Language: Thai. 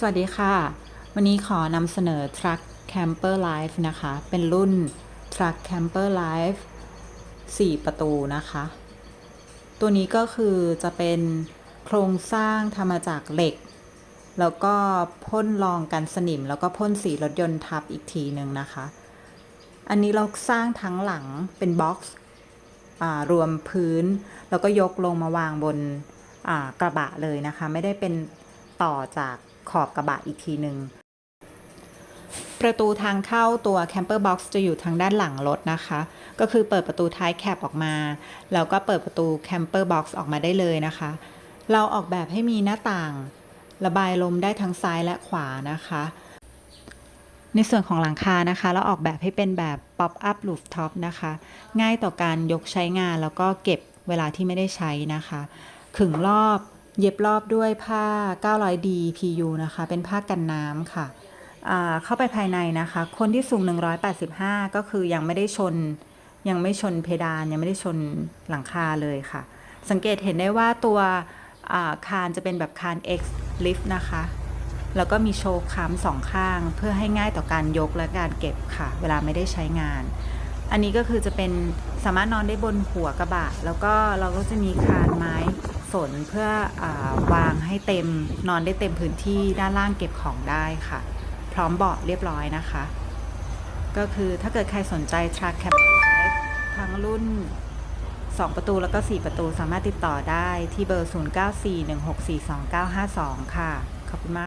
สวัสดีค่ะ วันนี้ขอนำเสนอ Truck Camper Life นะคะ เป็นรุ่น Truck Camper Life 4 ประตูนะคะ ตัวนี้ก็คือจะเป็นโครงสร้างทำมาจากเหล็ก แล้วก็พ่นรองกันสนิม แล้วก็พ่นสีรถยนต์ทับอีกทีหนึ่งนะคะ อันนี้เราสร้างทั้งหลังเป็นบ็อกซ์รวมพื้น แล้วก็ยกลงมาวางบนกระบะเลยนะคะ ไม่ได้เป็นต่อจาก ขอบกระบะอีกทีหนึ่งประตูทางเข้าตัว Camper Box จะอยู่ทางด้านหลังรถนะคะ ก็คือเปิดประตูท้ายแคบออกมา แล้วก็เปิดประตู Camper Box ออกมาได้เลยนะคะ เราออกแบบให้มีหน้าต่าง ระบายลมได้ทั้งซ้ายและขวานะคะ ในส่วนของหลังคานะคะ เราออกแบบให้เป็นแบบ Pop Up Rooftop นะคะ ง่ายต่อการยกใช้งานแล้วก็เก็บเวลาที่ไม่ได้ใช้นะคะ ขึงรอบ เย็บรอบด้วยผ้า 900D PU นะคะ เป็นผ้ากันน้ำค่ะ เข้าไปภายในนะคะ คนที่สูง 185 ก็คือยังไม่ได้ชน ยังไม่ชนเพดาน ยังไม่ได้ชนหลังคาเลยค่ะ สังเกตเห็นได้ว่าตัวาคานจะเป็นแบบคาน X lift นะคะ แล้วก็มีโชว์ค้ำสองข้าง เพื่อให้ง่ายต่อการยกและการเก็บค่ะ เวลาไม่ได้ใช้งาน อันนี้ก็คือจะเป็นสามารถนอนได้บนหัวกระบะ แล้วก็เราก็จะมีคานไม้ สนเพื่ออวางให้เต็มนอนได้เต็มพื้นที่ด้านล่างเก็บของได้ค่ะ พร้อมเบาะเรียบร้อยนะคะ ก็คือถ้าเกิดใครสนใจ Truck Camper Life ทั้งรุ่น 2 ประตูแล้วก็ 4 ประตูสามารถติดต่อได้ที่เบอร์ 0941642952 ค่ะ ขอบคุณมาก